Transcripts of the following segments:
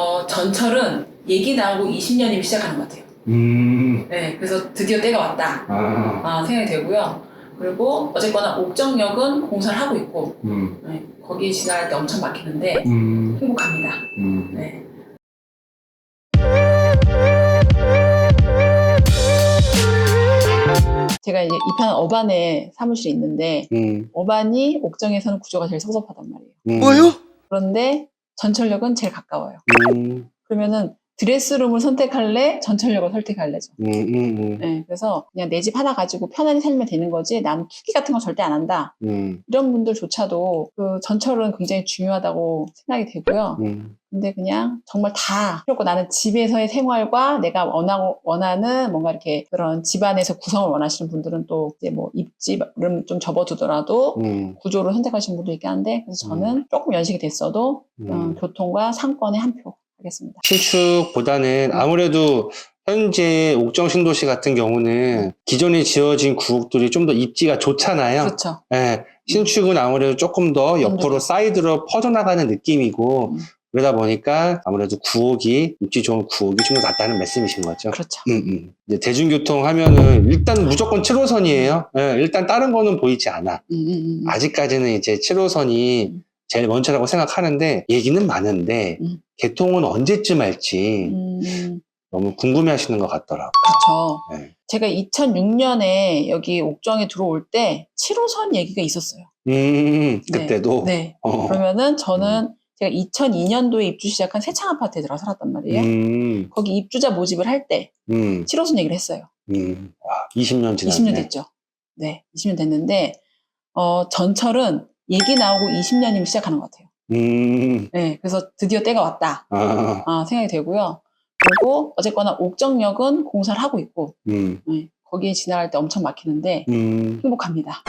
어, 전철은 얘기 나오고 20년이면 시작하는 것 같아요. 음. 네, 그래서 드디어 때가 왔다 아. 아, 생각이 되고요. 그리고 어쨌거나 옥정역은 공사를 하고 있고 음. 네, 거기 지나갈 때 엄청 막히는데 음. 행복합니다. 음. 네. 제가 이제 이편 어반에 사무실이 있는데 음. 어반이 옥정에서는 구조가 제일 섭섭하단 말이에요. 음. 뭐요? 그런데 전철역은 제일 가까워요. 음. 그러면은 드레스룸을 선택할래? 전철역을 선택할래죠. 음. 음. 네, 그래서 그냥 내 집 하나 가지고 편안히 살면 되는 거지 나는 투기 같은 거 절대 안 한다. 음. 이런 분들조차도 그 전철은 굉장히 중요하다고 생각이 되고요. 음. 근데 그냥 정말 다 없고 나는 집에서의 생활과 내가 원하고, 원하는 뭔가 이렇게 그런 집안에서 구성을 원하시는 분들은 또 이제 뭐 입집을 좀 접어두더라도 음. 구조를 선택하시는 분도 있긴 한데 그래서 저는 조금 연식이 됐어도 어, 음. 교통과 상권에 한표 하겠습니다. 신축보다는 아무래도 현재 옥정 신도시 같은 경우는 기존에 지어진 구역들이 좀 더 입지가 좋잖아요. 그렇죠. 예, 신축은 아무래도 조금 더 옆으로. 사이드로 퍼져나가는 느낌이고 음. 그러다 보니까 아무래도 구옥이 입지 좋은 구옥이 좀 더 낫다는 말씀이신 거죠. 그렇죠. 음, 음. 이제 대중교통 하면은 일단 무조건 7호선이에요. 예, 일단 다른 거는 보이지 않아. 음, 음, 음. 아직까지는 이제 7호선이 음. 제일 먼저라고 생각하는데 얘기는 많은데 음. 개통은 언제쯤 할지 음, 음. 너무 궁금해 하시는 것 같더라고요. 그렇죠. 네. 제가 2006년에 여기 옥정에 들어올 때 7호선 얘기가 있었어요. 음, 네. 그때도. 네. 어. 그러면은 저는 제가 2002년도에 입주 시작한 새창 아파트에 들어 살았단 말이에요. 음, 거기 입주자 모집을 할 때 음, 7호선 얘기를 했어요. 음. 와, 20년 지났네. 20년 됐죠. 네, 20년 됐는데 어, 전철은 얘기 나오고 20년이면 시작하는 것 같아요. 음, 네, 그래서 드디어 때가 왔다 아, 아, 생각이 되고요. 그리고 어쨌거나 옥정역은 공사를 하고 있고 음, 네, 거기에 지나갈 때 엄청 막히는데 음, 행복합니다.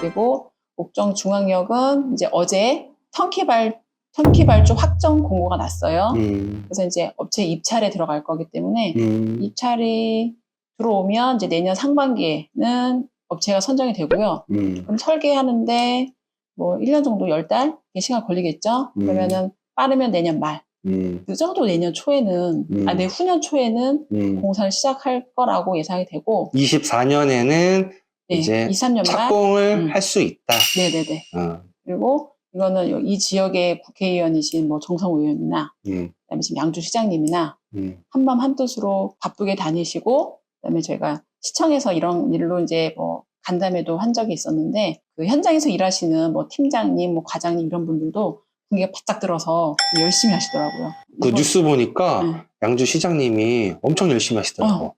그리고 옥정 중앙역은 이제 어제 터키발 터키발주 확정 공고가 났어요. 음, 그래서 이제 업체 입찰에 들어갈 거기 때문에 음, 입찰이 들어오면 이제 내년 상반기에는 업체가 선정이 되고요. 음, 그럼 설계하는데 뭐 1년 정도 10달 시간 걸리겠죠? 음. 그러면은 빠르면 내년 말, 음, 늦어도 내년 초에는, 음. 아, 내후년 초에는 음. 공사를 시작할 거라고 예상이 되고, 24년에는 네, 이제 2, 3년 말. 착공을 음. 할수 있다. 네네네. 어, 그리고 이거는 요- 이 지역의 국회의원이신 뭐 정성호 의원이나, 음, 그다음에 지금 양주 시장님이나 음, 한밤 한뜻으로 바쁘게 다니시고, 그다음에 저희가 시청에서 이런 일로 이제 뭐 간담회도 한 적이 있었는데, 그 현장에서 일하시는 뭐 팀장님, 뭐 과장님 이런 분들도 분위기가 바짝 들어서 열심히 하시더라고요. 그 이거- 뉴스 보니까 네. 양주 시장님이 엄청 열심히 하시더라고. 어.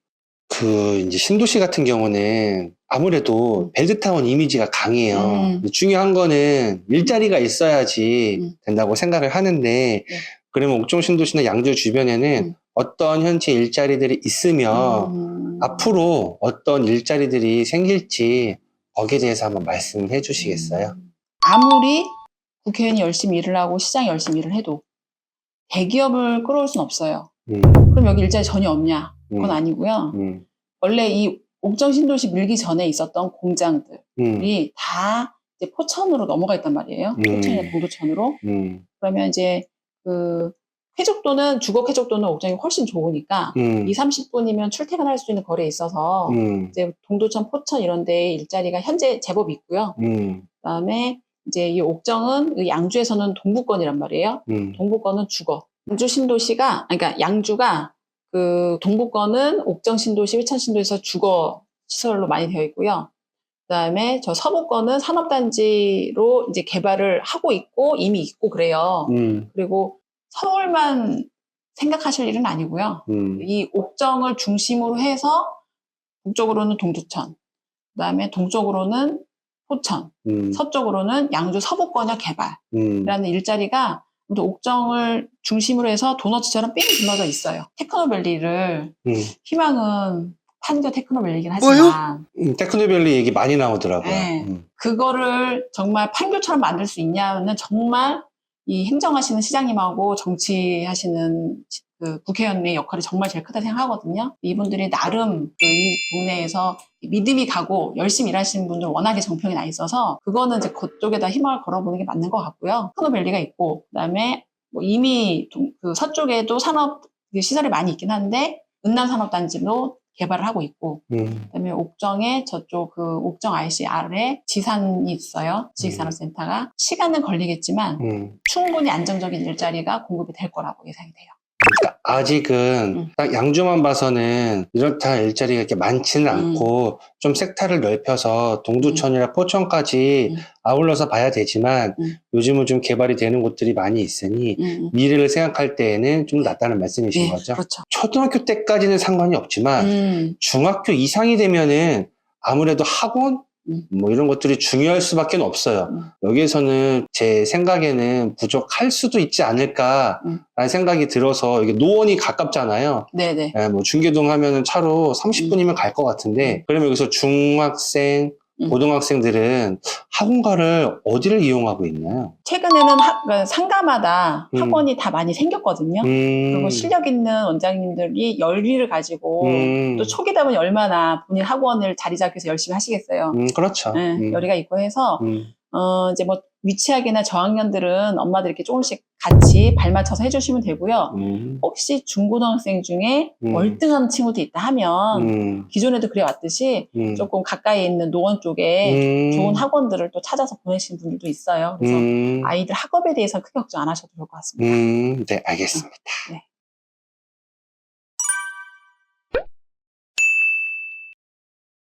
그 이제 신도시 같은 경우는 아무래도 음. 벨트타운 이미지가 강해요. 음. 중요한 거는 일자리가 있어야지 음. 된다고 생각을 하는데 그러면 옥정 신도시나 양주 주변에는 음. 어떤 현재 일자리들이 있으며 음. 앞으로 어떤 일자리들이 생길지 거기에 대해서 한번 말씀해 주시겠어요? 음. 아무리 국회의원이 열심히 일을 하고 시장이 열심히 일을 해도 대기업을 끌어올 수는 없어요. 음, 그럼 여기 일자리 전혀 없냐? 그건 음, 아니고요. 음, 원래 이 옥정 신도시 밀기 전에 있었던 공장들이 음, 다 이제 포천으로 넘어가 있단 말이에요. 음. 포천이나 동두천으로. 음, 그러면 이제 그 쾌적도는 주거 쾌적도는 옥정이 훨씬 좋으니까 음, 2, 30분이면 출퇴근할 수 있는 거리에 있어서 음, 이제 동두천, 포천 이런 데에 일자리가 현재 제법 있고요. 음, 그다음에 이제 이 옥정은 이 양주에서는 동부권이란 말이에요. 음, 동부권은 주거. 양주 신도시가 그러니까 양주가 그 동부권은 옥정 신도시, 회천 신도시에서 주거 시설로 많이 되어 있고요. 그다음에 저 서부권은 산업단지로 이제 개발을 하고 있고 이미 있고 그래요. 음, 그리고 서울만 생각하실 일은 아니고요. 음, 이 옥정을 중심으로 해서 북쪽으로는 동두천, 그다음에 동쪽으로는 포천, 음, 서쪽으로는 양주 서부권역 개발이라는 음, 일자리가 또 옥정을 중심으로 해서 도너츠처럼 삥 둘러져 있어요. 테크노밸리를 음. 희망은 판교 테크노밸리긴? 하지만 음, 테크노밸리 얘기 많이 나오더라고요. 네. 음, 그거를 정말 판교처럼 만들 수 있냐는 정말 이 행정하시는 시장님하고 정치하시는 그 국회의원의 역할이 정말 제일 크다 생각하거든요. 이분들이 나름 그이 동네에서 믿음이 가고 열심히 일하시는 분들 워낙에 정평이 나 있어서 그거는 이제 그쪽에다 희망을 걸어보는 게 맞는 것 같고요. 테크노밸리가 있고 그다음에 뭐 이미 동- 그 서쪽에도 산업 그 시설이 많이 있긴 한데 은남 산업단지로 개발을 하고 있고 음, 그다음에 옥정에 저쪽 그 옥정 IC 아래 지산이 있어요. 지식산업센터가 시간은 걸리겠지만 음. 충분히 안정적인 일자리가 공급이 될 거라고 예상이 돼요. 아직은 음. 딱 양주만 봐서는 이렇다 일자리가 이렇게 많지는 음. 않고 좀 섹터를 넓혀서 동두천이나 포천까지 음. 아울러서 봐야 되지만 음. 요즘은 좀 개발이 되는 곳들이 많이 있으니 음. 미래를 생각할 때에는 좀 낫다는 말씀이신 네, 거죠. 그렇죠. 초등학교 때까지는 상관이 없지만 음, 중학교 이상이 되면은 아무래도 학원 음. 뭐 이런 것들이 중요할 수밖에 없어요. 음. 여기에서는 제 생각에는 부족할 수도 있지 않을까라는 음. 생각이 들어서 이게 노원이 가깝잖아요. 네네. 예, 뭐 중계동 하면은 차로 30분이면 갈 것 같은데 그러면 여기서 중학생, 음. 고등학생들은 학원가를 어디를 이용하고 있나요? 최근에는 학- 그러니까 상가마다 음. 학원이 다 많이 생겼거든요. 음, 그리고 실력 있는 원장님들이 열의를 가지고 음, 또 초기다 보니 얼마나 본인 학원을 자리 잡기서 열심히 하시겠어요. 음, 그렇죠. 네, 음, 열의가 있고 해서 음, 어, 이제 뭐 위치학이나 저학년들은 엄마들 이렇게 조금씩 같이 발맞춰서 해주시면 되고요. 음, 혹시 중고등학생 중에 음. 멀뚱한 친구도 있다 하면 음, 기존에도 그래 왔듯이 음, 조금 가까이 있는 노원 쪽에 음, 좋은 학원들을 또 찾아서 보내시는 분들도 있어요. 그래서 음, 아이들 학업에 대해서 크게 걱정 안 하셔도 좋을 것 같습니다. 음, 네, 알겠습니다. 네.